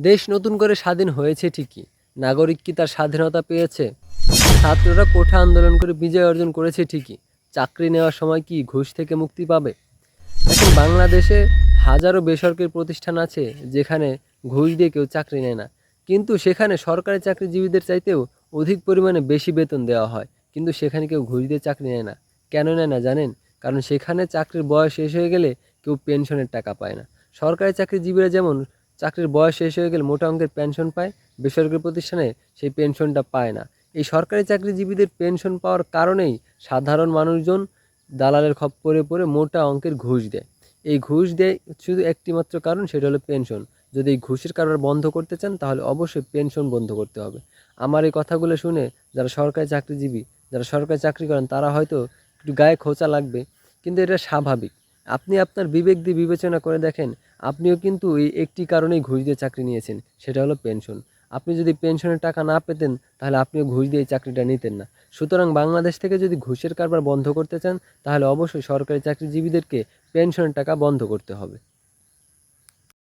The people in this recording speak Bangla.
দেশ নতুন করে স্বাধীন হয়েছে ঠিকই। নাগরিক কি তার স্বাধীনতা পেয়েছে? ছাত্ররা কোঠা আন্দোলন করে বিজয় অর্জন করেছে ঠিকই। চাকরি নেওয়ার সময় কি ঘুষ থেকে মুক্তি পাবে? এখন বাংলাদেশে হাজারো বেসরকারি প্রতিষ্ঠান আছে যেখানে ঘুষ দিয়ে কেউ চাকরি নেয় না। কিন্তু সেখানে সরকারি চাকরিজীবীদের চাইতেও অধিক পরিমাণে বেশি বেতন দেওয়া হয়। কিন্তু সেখানে কেউ ঘুষ দিয়ে চাকরি নেয় না। কেন নেয় না জানেন? কারণ সেখানে চাকরির বয়স শেষ হয়ে গেলে কেউ পেনশনের টাকা পায় না। সরকারি চাকরিজীবীরা যেমন চাকরির বয়স শেষ হয়ে গেলে মোটা অঙ্কের পেনশন পায়, বেসরকারি প্রতিষ্ঠানে সেই পেনশনটা পায় না। এই সরকারি চাকরিজীবীদের পেনশন পাওয়ার কারণেই সাধারণ মানুষজন দালালের খপ খপ্পরে পড়ে মোটা অঙ্কের ঘুষ দেয়। এই ঘুষ দেয় শুধু একটিমাত্র কারণ, সেটা হলো পেনশন যদি এই ঘুষের কারবার বন্ধ করতে চান, তাহলে অবশ্যই পেনশন বন্ধ করতে হবে। আমার এই কথাগুলো শুনে যারা সরকারি চাকরিজীবী, যারা সরকারি চাকরি করেন, তারা হয়তো একটু গায়ে খোঁচা লাগবে, কিন্তু এটা স্বাভাবিক। আপনি আপনার বিবেক দিয়ে বিবেচনা করে দেখেন, আপনিও কিন্তু এই একটি কারণেই ঘুষ দিয়ে চাকরি নিয়েছেন, সেটা হলো পেনশন আপনি যদি পেনশনের টাকা না পেতেন, তাহলে আপনিও ঘুষ দিয়ে চাকরিটা নিতেন না। সুতরাং বাংলাদেশ থেকে যদি ঘুষের কারবার বন্ধ করতে চান, তাহলে অবশ্যই সরকারি চাকরিজীবীদেরকে পেনশনের টাকা বন্ধ করতে হবে।